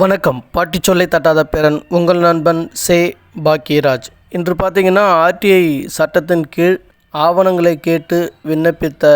வணக்கம். பாட்டி சொல்லை தட்டாத பேரன் உங்கள் நண்பன் சே பாக்கியராஜ். இன்று பார்த்தீங்கன்னா ஆர்டிஐ சட்டத்தின் கீழ் ஆவணங்களை கேட்டு விண்ணப்பித்த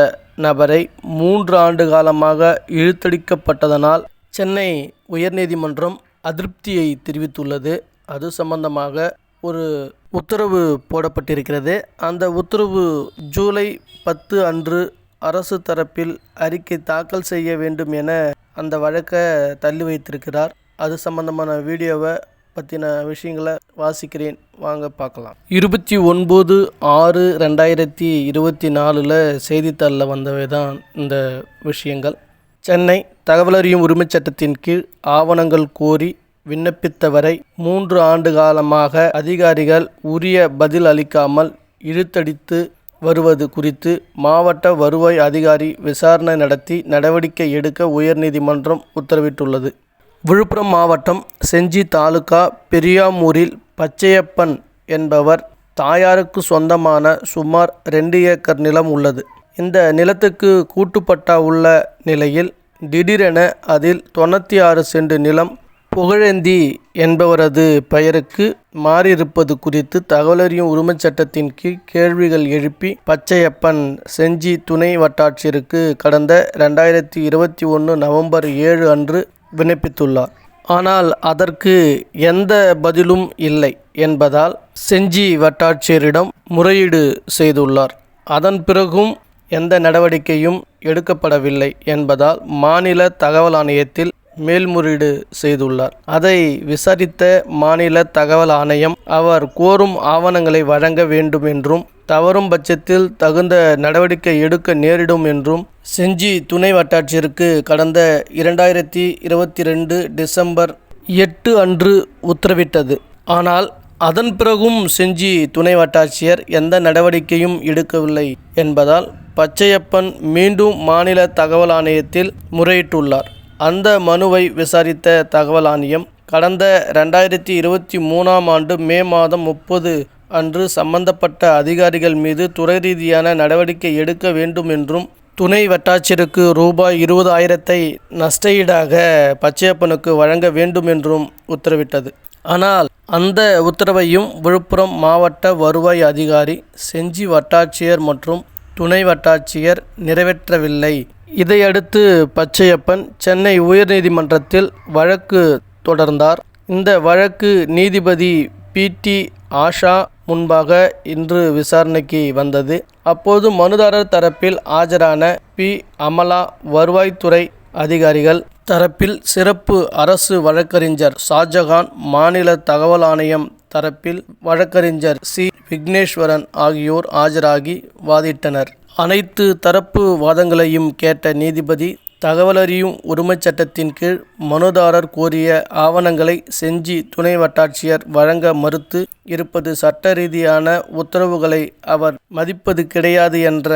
நபரை மூன்று ஆண்டு காலமாக இழுத்தடிக்கப்பட்டதனால் சென்னை உயர்நீதிமன்றம் அதிருப்தியை தெரிவித்துள்ளது. அது சம்பந்தமாக ஒரு உத்தரவு போடப்பட்டிருக்கிறது. அந்த உத்தரவு ஜூலை பத்து அன்று அரசு தரப்பில் அறிக்கை தாக்கல் செய்ய வேண்டும் என அந்த வழக்கை தள்ளி வைத்திருக்கிறார். அது சம்பந்தமான வீடியோவை பற்றின விஷயங்களை வாசிக்கிறேன். வாங்க பார்க்கலாம். இருபத்தி ஒன்பது ஆறு ரெண்டாயிரத்தி இருபத்தி நாலில் செய்தித்தாளில் வந்தவை தான் இந்த விஷயங்கள். சென்னை தகவலறியும் உரிமைச் சட்டத்தின் கீழ் ஆவணங்கள் கோரி விண்ணப்பித்தவரை மூன்று ஆண்டு காலமாக அதிகாரிகள் உரிய பதில் அளிக்காமல் இழுத்தடித்து வருவது குறித்து மாவட்ட வருவாய் அதிகாரி விசாரணை நடத்தி நடவடிக்கை எடுக்க உயர்நீதிமன்றம் உத்தரவிட்டுள்ளது. விழுப்புரம் மாவட்டம் செஞ்சி தாலுகா பெரியாமூரில் பச்சையப்பன் என்பவர் தாயாருக்கு சொந்தமான சுமார் ரெண்டு ஏக்கர் நிலம் உள்ளது. இந்த நிலத்துக்கு கூட்டுப்பட்டா உள்ள நிலையில் திடீரென அதில் தொண்ணூற்றி ஆறு சென்ட் நிலம் புகழேந்தி என்பவரது பெயருக்கு மாறியிருப்பது குறித்து தகவலறியும் உரிமைச் சட்டத்தின் கீழ் கேள்விகள் எழுப்பி பச்சையப்பன் செஞ்சி துணை வட்டாட்சியருக்கு கடந்த ரெண்டாயிரத்தி இருபத்தி ஒன்று நவம்பர் ஏழு அன்று விண்ணப்பித்துள்ளார். ஆனால் அதற்கு எந்த பதிலும் இல்லை என்பதால் செஞ்சி வட்டாட்சியரிடம் முறையீடு செய்துள்ளார். அதன் பிறகும் எந்த நடவடிக்கையும் எடுக்கப்படவில்லை என்பதால் மாநில தகவல் ஆணையத்தில் மேல்முறையீடு செய்துள்ளார். அதை விசாரித்த மாநில தகவல் ஆணையம் அவர் கோரும் ஆவணங்களை வழங்க வேண்டும் என்றும் தவறும் பட்சத்தில் தகுந்த நடவடிக்கை எடுக்க நேரிடும் என்றும் செஞ்சி துணை வட்டாட்சியருக்கு கடந்த இரண்டாயிரத்தி இருபத்தி ரெண்டு டிசம்பர் எட்டு அன்று உத்தரவிட்டது. ஆனால் அதன் பிறகும் செஞ்சி துணை வட்டாட்சியர் எந்த நடவடிக்கையும் எடுக்கவில்லை என்பதால் பச்சையப்பன் மீண்டும் மாநில தகவல் ஆணையத்தில் முறையிட்டுள்ளார். அந்த மனுவை விசாரித்த தகவல் ஆணையம் கடந்த ரெண்டாயிரத்தி இருபத்தி மூணாம் ஆண்டு மே மாதம் முப்பது அன்று சம்பந்தப்பட்ட அதிகாரிகள் மீது துறை ரீதியான நடவடிக்கை எடுக்க வேண்டும் என்றும் துணை வட்டாட்சியருக்கு ரூபாய் இருபதாயிரத்தை நஷ்டஈடாக பச்சையப்பனுக்கு வழங்க வேண்டும் என்றும் உத்தரவிட்டது. ஆனால் அந்த உத்தரவையும் விழுப்புரம் மாவட்ட வருவாய் அதிகாரி செஞ்சி வட்டாட்சியர் மற்றும் துணை வட்டாட்சியர் நிறைவேற்றவில்லை. இதையடுத்து பச்சையப்பன் சென்னை உயர்நீதிமன்றத்தில் வழக்கு தொடர்ந்தார். இந்த வழக்கு நீதிபதி பிடி ஆஷா முன்பாக இன்று விசாரணைக்கு வந்தது. அப்போது மனுதாரர் தரப்பில் ஆஜரான பி. அமலா வருவாய்த்துறை அதிகாரிகள் தரப்பில் சிறப்பு அரசு வழக்கறிஞர் ஷாஜகான் மாநில தகவல் ஆணையம் தரப்பில் வழக்கறிஞர் சி. விக்னேஸ்வரன் ஆகியோர் ஆஜராகி வாதிட்டனர். அனைத்து தரப்பு வாதங்களையும் கேட்ட நீதிபதி தகவலறியும் உரிமைச் சட்டத்தின் கீழ் மனுதாரர் கோரிய ஆவணங்களை செஞ்சி துணை வட்டாட்சியர் வழங்க மறுத்து இருப்பது சட்ட ரீதியான உத்தரவுகளை அவர் மதிப்பது கிடையாது என்ற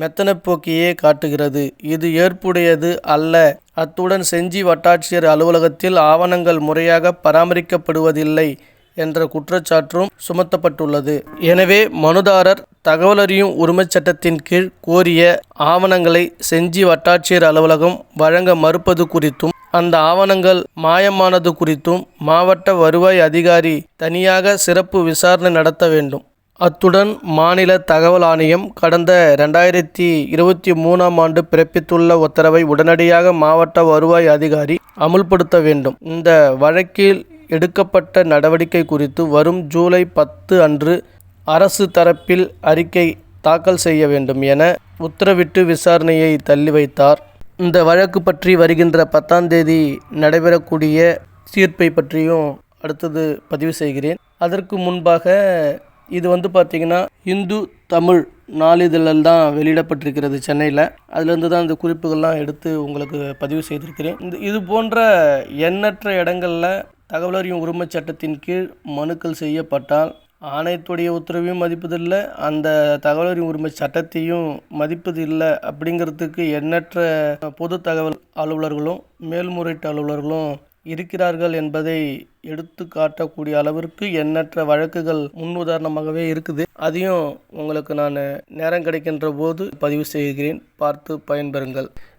மெத்தனப்போக்கையே காட்டுகிறது. இது ஏற்புடையது அல்ல. அத்துடன் செஞ்சி வட்டாட்சியர் அலுவலகத்தில் ஆவணங்கள் முறையாக பராமரிக்கப்படுவதில்லை. என்ற குற்றச்சாற்றும் சுமத்தப்பட்டுள்ளது. எனவே மனுதாரர் தகவலறியும் உரிமைச் சட்டத்தின் கீழ் கோரிய ஆவணங்களை செஞ்சி வட்டாட்சியர் அலுவலகம் வழங்க மறுப்பது குறித்தும் அந்த ஆவணங்கள் மாயமானது குறித்தும் மாவட்ட வருவாய் அதிகாரி தனியாக சிறப்பு விசாரணை நடத்த வேண்டும். அத்துடன் மாநில தகவல் ஆணையம் கடந்த ரெண்டாயிரத்தி இருபத்தி மூணாம் ஆண்டு பிறப்பித்துள்ள உத்தரவை உடனடியாக மாவட்ட வருவாய் அதிகாரி அமுல்படுத்த வேண்டும். இந்த வழக்கில் எடுக்கப்பட்ட நடவடிக்கை குறித்து வரும் ஜூலை பத்து அன்று அரசு தரப்பில் அறிக்கை தாக்கல் செய்ய வேண்டும் என உத்தரவிட்டு விசாரணையை தள்ளி வைத்தார். இந்த வழக்கு பற்றி வருகின்ற பத்தாம் தேதி நடைபெறக்கூடிய தீர்ப்பை பற்றியும் அடுத்தது பதிவு செய்கிறேன். அதற்கு முன்பாக இது வந்து பார்த்திங்கன்னா இந்து தமிழ் நாளிதழில் தான் வெளியிடப்பட்டிருக்கிறது சென்னையில். அதுலேருந்து தான் இந்த குறிப்புகள்லாம் எடுத்து உங்களுக்கு பதிவு செய்திருக்கிறேன். இந்த இது போன்ற எண்ணற்ற இடங்களில் தகவலறியும் உரிமைச் சட்டத்தின் கீழ் மனுக்கள் செய்யப்பட்டால் ஆணையத்துடைய உத்தரவையும் மதிப்பதில்லை அந்த தகவலறியும் உரிமை சட்டத்தையும் மதிப்பதில்லை அப்படிங்கிறதுக்கு எண்ணற்ற பொது தகவல் அலுவலர்களும் மேல்முறையீட்டு அலுவலர்களும் இருக்கிறார்கள் என்பதை எடுத்து காட்டக்கூடிய அளவிற்கு எண்ணற்ற வழக்குகள் முன் உதாரணமாகவே இருக்குது. அதையும் உங்களுக்கு நான் நேரம் கிடைக்கின்ற போது பதிவு செய்கிறேன். பார்த்து பயன்பெறுங்கள்.